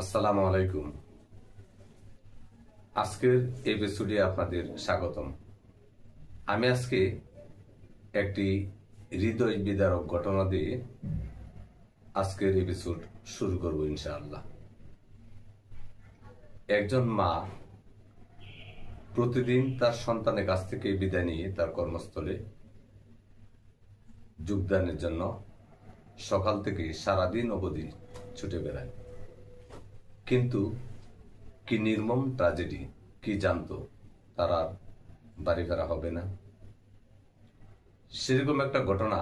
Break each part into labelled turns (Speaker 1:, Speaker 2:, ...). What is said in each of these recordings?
Speaker 1: আসসালামু আলাইকুম। আজকের এপিসোডে আপনাদের স্বাগতম। আমি আজকে একটি হৃদয় বিদারক ঘটনা দিয়ে আজকের এপিসোড শুরু করব ইনশাআল্লাহ। একজন মা প্রতিদিন তার সন্তানের কাছ থেকে বিদায় নিয়ে তার কর্মস্থলে যোগদানের জন্য সকাল থেকে সারাদিন অবধি ছুটে বেড়ায়। কিন্তু কি নির্মম ট্রাজেডি কি জানতো তারা আর বাড়ি ফেরা হবে না। সেরকম একটা ঘটনা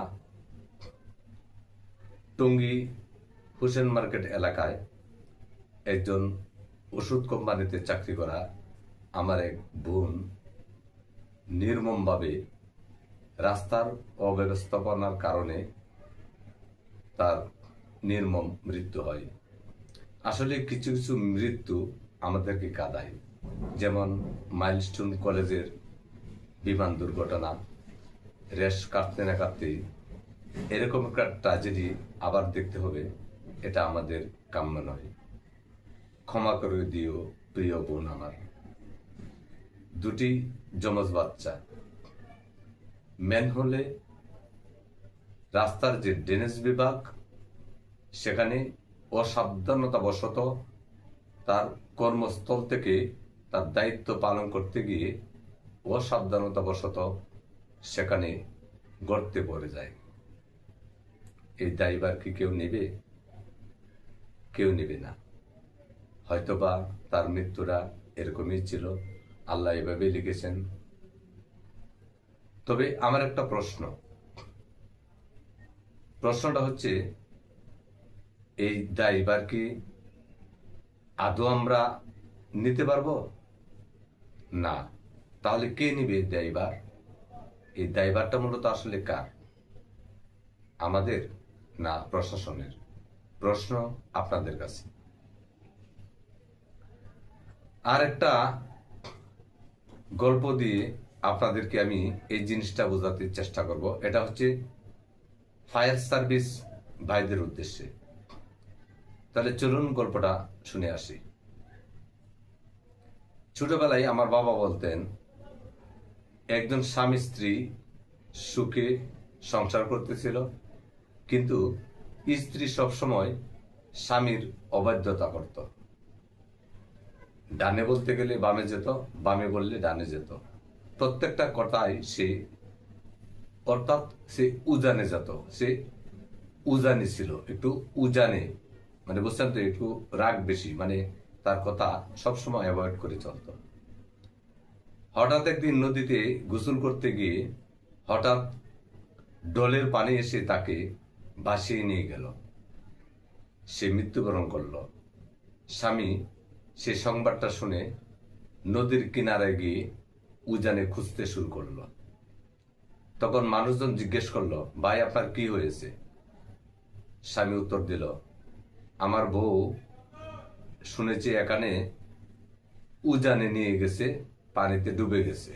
Speaker 1: টঙ্গী হুসেন মার্কেট এলাকায় একজন ওষুধ কোম্পানিতে চাকরি করা আমার এক বোন নির্মমভাবে রাস্তার অব্যবস্থাপনার কারণে তার নির্মম মৃত্যু হয়। আসলে কিছু কিছু মৃত্যু আমাদেরকে কাঁদায়। যেমন মাইলস্টোন কলেজের বিমান দুর্ঘটনা, রেশ কাটতে না কাটতেই এরকম একটা ট্রাজেডি আবার দেখতে হবে, এটা আমাদের কাম্য নয়। ক্ষমা করে দিও, প্রিয় বোন আমার। দুটি যমজ বাচ্চা। ম্যান হলে রাস্তার যে ড্রেনেজ বিভাগ, সেখানে অসাবধানতাবশত তার কর্মস্থল থেকে তার দায়িত্ব পালন করতে গিয়ে অসাবধানতাবশত সেখানে গর্তে পড়ে যায়। এই দায়বার কি কেউ নেবে? কেউ নেবে না। হয়তোবা তার মৃত্যুরা এরকমই ছিল। আল্লাহ এভাবে লিখেছেন। তবে আমার একটা প্রশ্ন। প্রশ্নটা হচ্ছে এই দায়বার কি আদৌ আমরা নিতে পারব? না। তাহলে কে নিবে এই দায়বার এই দায়বারটা মূলত আসলে কার? আমাদের না প্রশাসনের? প্রশ্ন আপনাদের কাছে। আর একটা গল্প দিয়ে আপনাদেরকে আমি এই জিনিসটা বোঝাতে চেষ্টা করব। এটা হচ্ছে ফায়ার সার্ভিস ভাইদের উদ্দেশ্যে। তাহলে চলুন গল্পটা শুনে আসি। ছোটবেলায় আমার বাবা বলতেন, একজন স্বামী স্ত্রী সুখে সংসার করতেছিল, কিন্তু স্ত্রী সবসময় স্বামীর অবাধ্যতা করত। ডানে বলতে গেলে বামে যেত, বামে বললে ডানে যেত। প্রত্যেকটা কথাই সে, অর্থাৎ সে উজানে যেত, সে উজানি ছিল, একটু উজানে মানে বুঝছেন তো, একটু রাগ বেশি মানে তার কথা সবসময় অ্যাভয়েড করে চলত। হঠাৎ একদিন নদীতে গোসল করতে গিয়ে হঠাৎ ডলের পানি এসে তাকে ভাসিয়ে নিয়ে গেল। সে মৃত্যুবরণ করল। স্বামী সে সংবাদটা শুনে নদীর কিনারায় গিয়ে উজানে খুঁজতে শুরু করল। তখন মানুষজন জিজ্ঞেস করল, ভাই, আপনার কি হয়েছে? স্বামী উত্তর দিল আমার বউ শুনেছি এখানে উজানে নিয়ে গেছে, পানিতে ডুবে গেছে।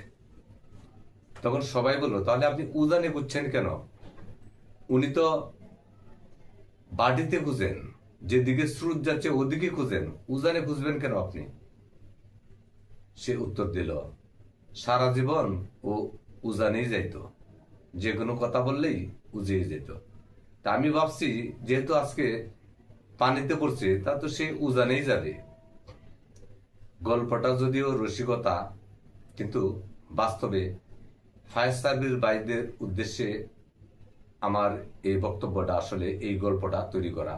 Speaker 1: তখন সবাই বলল, তাহলে আপনি উজানে খুঁজছেন কেন? উনি তো বাড়িতে খুঁজেন, যেদিকে স্রোত যাচ্ছে ওদিকে খুঁজেন। উজানে খুঁজবেন কেন আপনি? সে উত্তর দিল, সারা জীবন ও উজানেই যাইতো। যে কোনো কথা বললেই উজিয়ে যেত। তা আমি ভাবছি, যেহেতু আজকে পানিতে পড়ছে, তা তো সে উজানেই যাবে গল্পটা যদিও রসিকতা, কিন্তু বাস্তবে ফায়ার সার্ভিস বাইদের উদ্দেশ্যে আমার এই বক্তব্যটা আসলে এই গল্পটা তৈরি করা।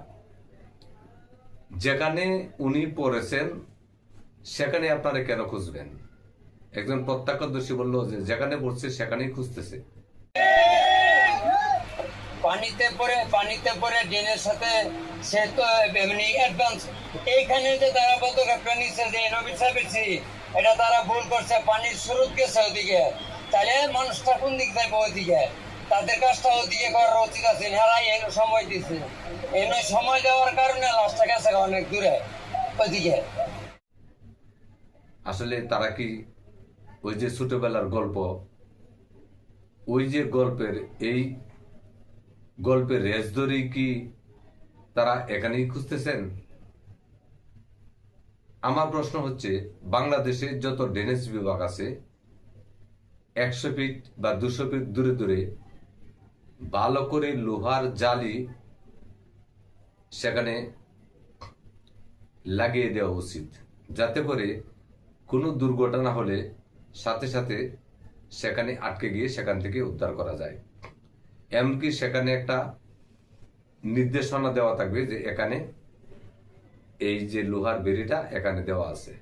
Speaker 1: যেখানে উনি পড়েছেন, সেখানে আপনারা কেন খুঁজবেন? একজন প্রত্যক্ষদর্শী বলল যে, যেখানে পড়ছে, সেখানেই খুঁজতেছে।
Speaker 2: পানিতে পরে পানিতে পরে ড্রেনের সাথে সে তো এমনি অ্যাডভান্স এইখানে যে তারা পদক্ষেপটা নিচ্ছে যে নবী সাহেবেছি এটা তারা ভুল করছে, পানির স্রোত গেছে ওদিকে। তাহলে মানুষটা কোন দিক যাবে ওইদিকে তাদের কাজটা ওদিকে করার উচিত আছে, হেলাই এই সময় দিছে। এই সময় দেওয়ার কারণে লাশটা গেছে অনেক দূরে ওইদিকে
Speaker 1: আসলে তারা কি ওই যে ছোটবেলার গল্প? ওই যে গল্পের এই গল্পের রেস ধরেই কি তারা এখানেই খুঁজতেছেন? আমার প্রশ্ন হচ্ছে, বাংলাদেশে যত ড্রেনেজ বিভাগ আছে, একশো ফিট বা দুশো ফিট দূরে দূরে ভালো করে লোহার জালি সেখানে লাগিয়ে দেওয়া উচিত, যাতে করে কোনো দুর্ঘটনা হলে সাথে সাথে সেখানে আটকে গিয়ে সেখান থেকে উদ্ধার করা যায়। এমনকি সেখানে একটা নির্দেশনা দেওয়া থাকবে যে এখানে এই যে লোহার বেরিটা এখানে দেওয়া আছে।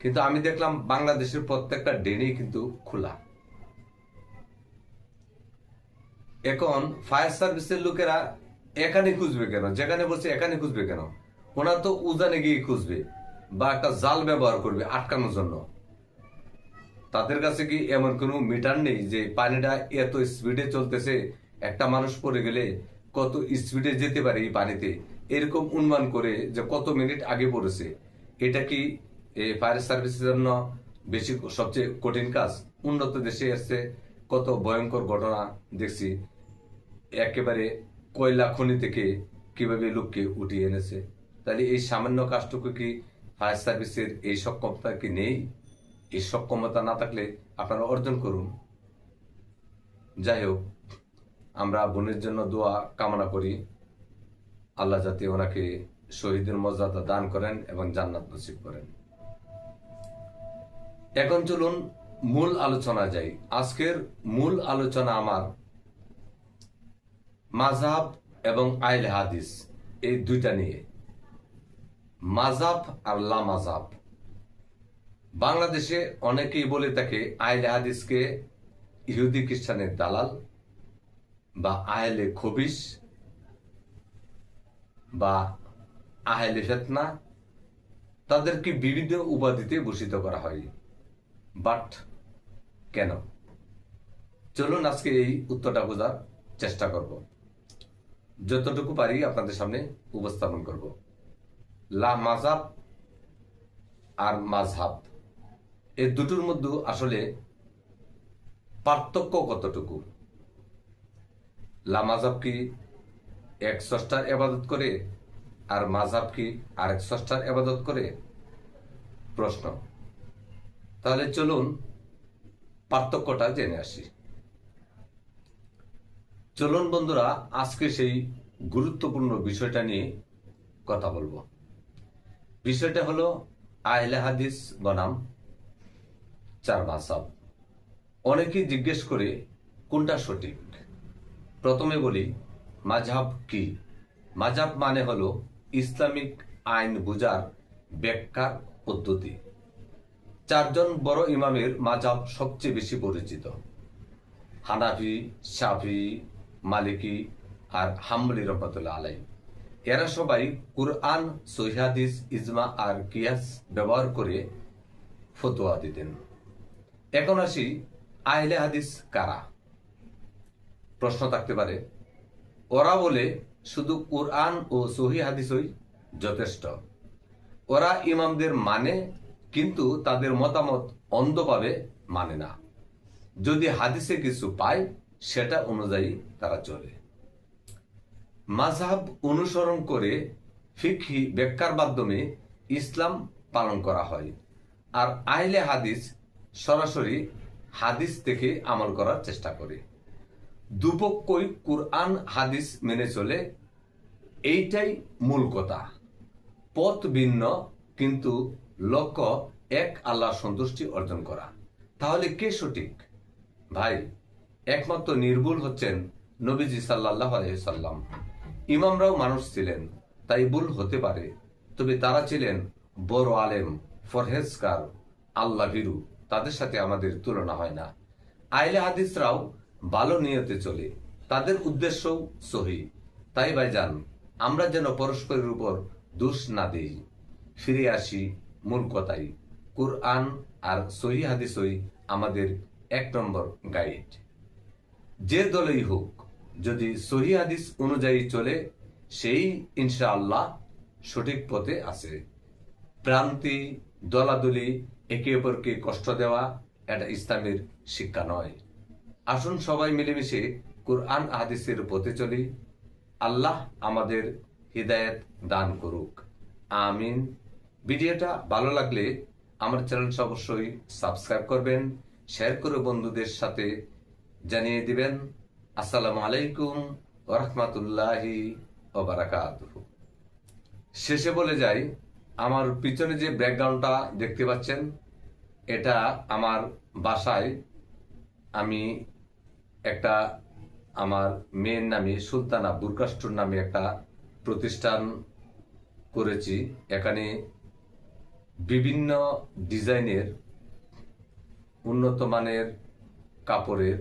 Speaker 1: কিন্তু আমি দেখলাম বাংলাদেশের প্রত্যেকটা ড্রেনই কিন্তু খোলা। এখন ফায়ার সার্ভিসের লোকেরা এখানে খুঁজবে কেন? যেখানে বলছে এখানে খুঁজবে কেন? ওনারা তো উজানে গিয়ে খুঁজবে বা একটা জাল ব্যবহার করবে আটকানোর জন্য। তাদের কাছে কি এমন কোনো মিটার নেই যে পানিটা এত স্পিডে চলতেছে? একটা মানুষ পড়ে গেলে কত স্পিডে যেতে পারে এই পানিতে? এরকম অনুমান করে যে কত মিনিট আগে পড়েছে। এটা কি ফায়ার সার্ভিসের জন্য বেশি সবচেয়ে কঠিন কাজ? উন্নত দেশে এসছে কত ভয়ঙ্কর ঘটনা দেখছি। একেবারে কয়লা খনি থেকে কীভাবে লোককে উঠিয়ে এনেছে? তাহলে এই সামান্য কাজটুকু কি ফায়ার সার্ভিসের এই সক্ষমতা কি নেই? এই সক্ষমতা না থাকলে আপনারা অর্জন করুন। যাই হোক আমরা বোনের জন্য দোয়া, কামনা করি। আল্লাহ যাতে ওনাকে শহীদের মর্যাদা দান করেন এবং জান্নাত নসিব করেন। এখন চলুন মূল আলোচনা যাই। আজকের মূল আলোচনা আমার মাজাব এবং আইল হাদিস, এই দুইটা নিয়ে। মাজাব আর লা মাজাব বাংলাদেশে অনেকেই বলে থাকে, আইলে হাদিসকে ইহুদি খ্রিস্টানের দালাল বা আহলে খবিস বা আহলে ফেতনা। তাদেরকে বিভিন্ন উপাধিতে ভূষিত করা হয়। বাট কেন? চলুন আজকে এই উত্তরটা বোঝার চেষ্টা করব। যতটুকু পারি আপনাদের সামনে উপস্থাপন করব। লা মাজাব আর মাঝহাব এই দুটোর মধ্যে আসলে পার্থক্য কতটুকু? লামাজাব কি এক স্রষ্টার এবাদত করে আর মাঝহাব কি আরেক স্রষ্টার এবাদত করে? প্রশ্ন। তাহলে চলুন পার্থক্যটা জেনে আসি। চলুন বন্ধুরা, আজকে সেই গুরুত্বপূর্ণ বিষয়টা নিয়ে কথা বলব। বিষয়টা হলো আহলে হাদিস বনাম। চার মাসাব অনেকেই জিজ্ঞেস করে, কোনটা সঠিক? প্রথমে বলি, মাঝহাব কি? মাঝহাব মানে হলো ইসলামিক আইন বুঝার ব্যাখ্যার পদ্ধতি। চারজন বড় ইমামের মাঝহাব সবচেয়ে বেশি পরিচিত। হানাফি, শাফি, মালিকি আর হাম্বলি রহমতুল্লাহ আলাই এরা সবাই কুরআন সহিহাদিস ইজমা আর কিয়াস ব্যবহার করে ফতোয়া দিতেন। এখন আসি আহলে হাদিস কারা? প্রশ্ন থাকতে পারে, ওরা বলে শুধু কুরআন ও সহি হাদিসই যথেষ্ট। ওরা ইমামদের মানে কিন্তু তাদের মতামত অন্ধভাবে মানে না। যদি হাদিসে কিছু পায়, সেটা অনুযায়ী তারা চলে। মাযহাব অনুসরণ করে ফিকহি ব্যাখ্যার মাধ্যমে ইসলাম পালন করা হয়। আর আইলে হাদিস সরাসরি হাদিস থেকে আমল করার চেষ্টা করে। দুপক্ষই কুরআন হাদিস মেনে চলে, এইটাই মূল কথা। পথ ভিন্ন, কিন্তু লক্ষ্য এক আল্লাহ সন্তুষ্টি অর্জন করা। তাহলে কে সঠিক? ভাই, একমাত্র নির্ভুল হচ্ছেন নবীজি সাল্লাহ আলহিসাল্লাম ইমামরাও মানুষ ছিলেন, তাই ভুল হতে পারে। তবে তারা ছিলেন বড় আলেম ফরহেজকার আল্লাহ ভীরু। তাদের সাথে আমাদের তুলনা হয় না। আইলে হাদিসরাও ভালো নিয়তে চলে। তাদের উদ্দেশ্যও সহি। তাই ভাইজান, আমরা যেন পরস্পরের উপর দোষ না দেই। ফিরে আসি মূল কথাই কুরআন আর সহি হাদিসই আমাদের এক নম্বর গাইড। যে দলেই হোক, যদি সহি হাদিস অনুযায়ী চলে, সেই ইনশাআল্লাহ সঠিক পথে আছে। প্রান্তি দলাদলি, একে অপরকে কষ্ট দেওয়া এটা ইসলামের শিক্ষা নয়। আসুন সবাই মিলেমিশে কোরআন হাদিসের পথে চলি। আল্লাহ আমাদের হৃদায়ত দান করুক। আমিন। ভিডিওটা ভালো লাগলে আমার চ্যানেলটা অবশ্যই সাবস্ক্রাইব করবেন, শেয়ার করে বন্ধুদের সাথে জানিয়ে দিবেন। আসসালামু আলাইকুম ওরহমতুল্লাহি ওবারাকাতুহু শেষে বলে যাই আমার পিছনে যে ব্যাকগ্রাউন্ডটা দেখতে পাচ্ছেন, এটা আমার বাসায় আমি একটা আমার মেয়ের নামে সুলতানা বুরকাস্টুর নামে একটা প্রতিষ্ঠান করেছি। এখানে বিভিন্ন ডিজাইনের উন্নত মানের কাপড়ের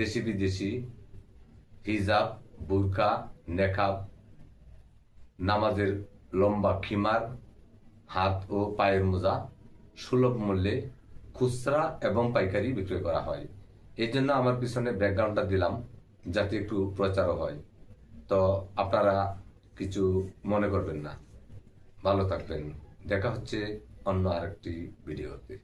Speaker 1: দেশি বিদেশি হিজাব, বুরকা, নেকাব, নামাজের লম্বা খিমার, হাত ও পায়ের মোজা, সুলভ মূল্যে খুচরা এবং পাইকারি বিক্রয় করা হয়। এই জন্য আমার পিছনে ব্যাকগ্রাউন্ডটা দিলাম, যাতে একটু প্রচারও হয়। তো আপনারা কিছু মনে করবেন না। ভালো থাকবেন। দেখা হচ্ছে অন্য আরেকটি ভিডিওতে।